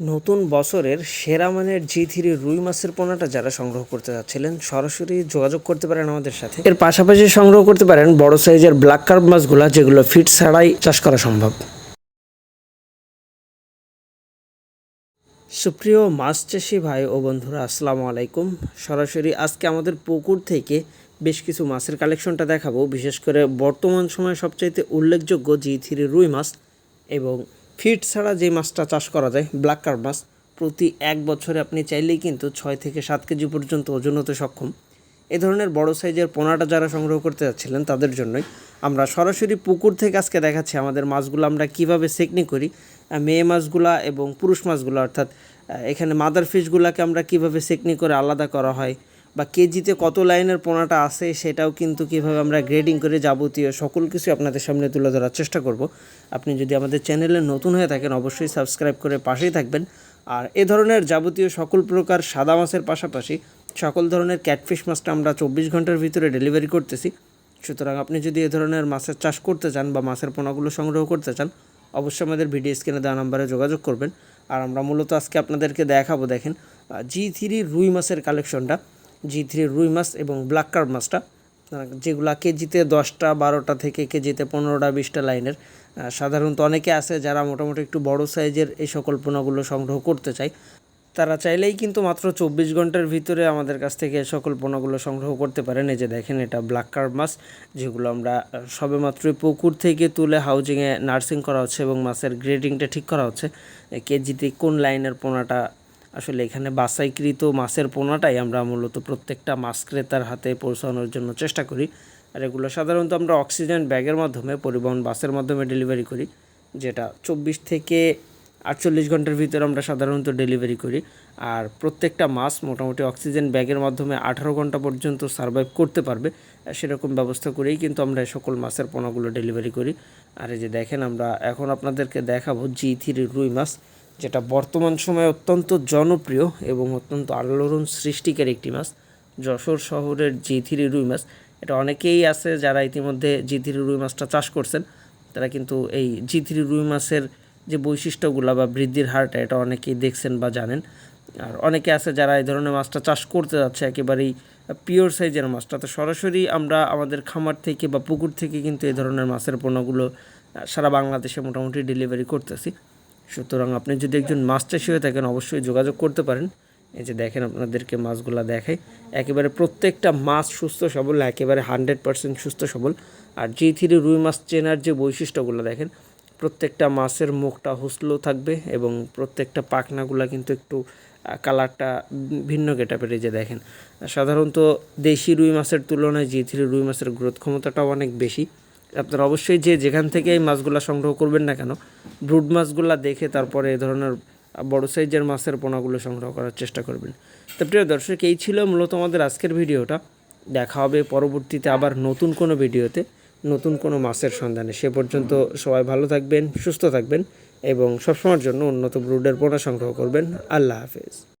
নতুন বছরের সেরা মানের জি থ্রি রুই মাছের পোনাটা যারা সংগ্রহ করতে যাচ্ছিলেন, সরাসরি যোগাযোগ করতে পারেন আমাদের সাথে। এর পাশাপাশি সংগ্রহ করতে পারেন বড় সাইজের ব্ল্যাক কার্ভ মাছগুলা, যেগুলো ফিট ছাড়াই চাষ করা সম্ভব। সুপ্রিয় মাছ চাষি ভাই ও বন্ধুরা, আসসালামু আলাইকুম। সরাসরি আজকে আমাদের পুকুর থেকে বেশ কিছু মাছের কালেকশনটা দেখাবো। বিশেষ করে বর্তমান সময়ে সবচাইতে উল্লেখযোগ্য জি থ্রি রুই মাছ এবং ফিট ছাড়া যে মাছটা চাষ করা যায় ব্ল্যাক কার্ভ মাছ, প্রতি এক বছরে আপনি চাইলেই কিন্তু ছয় থেকে সাত কেজি পর্যন্ত ওজন হতে সক্ষম। এ ধরনের বড় সাইজের পোনাটা যারা সংগ্রহ করতে যাচ্ছিলেন তাদের জন্যই আমরা সরাসরি পুকুর থেকে আজকে দেখাচ্ছি আমাদের মাছগুলো আমরা কীভাবে সেকনি করি মেয়ে মাছগুলা এবং পুরুষ মাছগুলো, অর্থাৎ এখানে মাদার ফিশগুলোকে আমরা কীভাবে সেকনি করে আলাদা করা হয় বা কেজিতে কত লাইনের পোনাটা আছে সেটাও কিন্তু কীভাবে আমরা গ্রেডিং করে যাবতীয় সকল কিছু আপনাদের সামনে তুলে ধরার চেষ্টা করব। আপনি যদি আমাদের চ্যানেলে নতুন হয়ে থাকেন, অবশ্যই সাবস্ক্রাইব করে পাশেই থাকবেন। আর এ ধরনের যাবতীয় সকল প্রকার সাদা মাছের পাশাপাশি সকল ধরনের ক্যাটফিশ মাছটা আমরা চব্বিশ ঘণ্টার ভিতরে ডেলিভারি করতেছি। সুতরাং আপনি যদি এ ধরনের মাছের চাষ করতে চান বা মাছের পোনাগুলো সংগ্রহ করতে চান, অবশ্যই আমাদের ভিডিও স্ক্রিনে দেওয়া নাম্বারে যোগাযোগ করবেন। আর আমরা মূলত আজকে আপনাদেরকে দেখাবো, দেখেন জি থ্রি রুই মাছের কালেকশনটা জি থ্রি রুই মাছ এবং ব্ল্যাক কার্ভ মাছটা। যেগুলা কেজিতে দশটা বারোটা থেকে কেজিতে পনেরোটা বিশটা লাইনের। সাধারণত অনেকে আছে যারা মোটামুটি একটু বড় সাইজের এই সকল পোনাগুলো সংগ্রহ করতে চায়। তারা চাইলেই কিন্তু মাত্র চব্বিশ ঘণ্টার ভিতরে আমাদের কাছ থেকে সকল পণ্যগুলো সংগ্রহ করতে পারেন। এই যে দেখেন এটা ব্ল্যাক কার্ভ মাছ যেগুলো আমরা আহ, সবেমাত্রই পুকুর থেকে তুলে হাউজিংয়ে নার্সিং করা হচ্ছে এবং মাছের গ্রেডিংটা ঠিক করা হচ্ছে। কেজিতে কোন লাইনের পোনাটা আসলে এখানে বাসাইকৃত মাছের পোনাটাই আমরা মূলত প্রত্যেকটা মাছ ক্রেতার হাতে পৌঁছানোর জন্য চেষ্টা করি। আর এগুলো সাধারণত আমরা অক্সিজেন ব্যাগের মাধ্যমে, পরিবহন বাসের মাধ্যমে ডেলিভারি করি, যেটা চব্বিশ থেকে আটচল্লিশ ঘণ্টার ভিতরে আমরা সাধারণত ডেলিভারি করি। আর প্রত্যেকটা মাছ মোটামুটি অক্সিজেন ব্যাগের মাধ্যমে আঠারো ঘণ্টা পর্যন্ত সার্ভাইভ করতে পারবে, সেরকম ব্যবস্থা করেই কিন্তু আমরা সকল মাছের পোনাগুলো ডেলিভারি করি। আর এই যে দেখেন, আমরা এখন আপনাদেরকে দেখাবো জি থ্রি রুই মাছ। যেটা বর্তমান সময়ে অত্যন্ত জনপ্রিয় এবং অত্যন্ত আলোড়ন সৃষ্টিকারী একটি মাছ, যশোর শহরের জিথিরি রুই মাছ। এটা অনেকেই আছে যারা ইতিমধ্যে জি থ্রি রুই মাছটা চাষ করছেন, তারা কিন্তু এই জিথিরি রুই মাছের যে বৈশিষ্ট্যগুলো বা বৃদ্ধির হারটা এটা অনেকেই দেখছেন বা জানেন। আর অনেকে আছে যারা এই ধরনের মাছটা চাষ করতে যাচ্ছে, একেবারেই পিওর সাইজের মাছটা। তো সরাসরি আমরা আমাদের খামার থেকে বা পুকুর থেকে কিন্তু এই ধরনের মাছের পণ্যগুলো সারা বাংলাদেশে মোটামুটি ডেলিভারি করতেছি। সুতরাং আপনি যদি একজন মাছ চাষি হয়ে থাকেন, অবশ্যই যোগাযোগ করতে পারেন। এই যে দেখেন আপনাদেরকে মাছগুলো দেখাই। একেবারে প্রত্যেকটা মাছ সুস্থ সবল, একেবারে হান্ড্রেড পার্সেন্ট সুস্থ সবল। আর জি থ্রি রুই মাছ চেনার যে বৈশিষ্ট্যগুলো দেখেন, প্রত্যেকটা মাছের মুখটা হুসলো থাকবে এবং প্রত্যেকটা পাখনাগুলো কিন্তু একটু কালারটা ভিন্ন গেটাপের যে দেখেন, সাধারণত দেশি রুই মাছের তুলনায় জি থ্রি রুই মাছের গ্রোথ ক্ষমতাটাও অনেক বেশি। আপনারা অবশ্যই যে যেখান থেকে এই মাছগুলো সংগ্রহ করবেন না কেন, ব্রুড মাছগুলো দেখে তারপরে এই ধরনের বড় সাইজের মাছের পোনাগুলো সংগ্রহ করার চেষ্টা করবেন। তো প্রিয় দর্শক, এই ছিল মূলত আমাদের আজকের ভিডিওটা। দেখা হবে পরবর্তীতে আবার নতুন কোনো ভিডিওতে, নতুন কোনো মাছের সন্ধানে। সে পর্যন্ত সবাই ভালো থাকবেন, সুস্থ থাকবেন এবং সবসময়ের জন্য উন্নত ব্রুডের পোনা সংগ্রহ করবেন। আল্লাহ হাফেজ।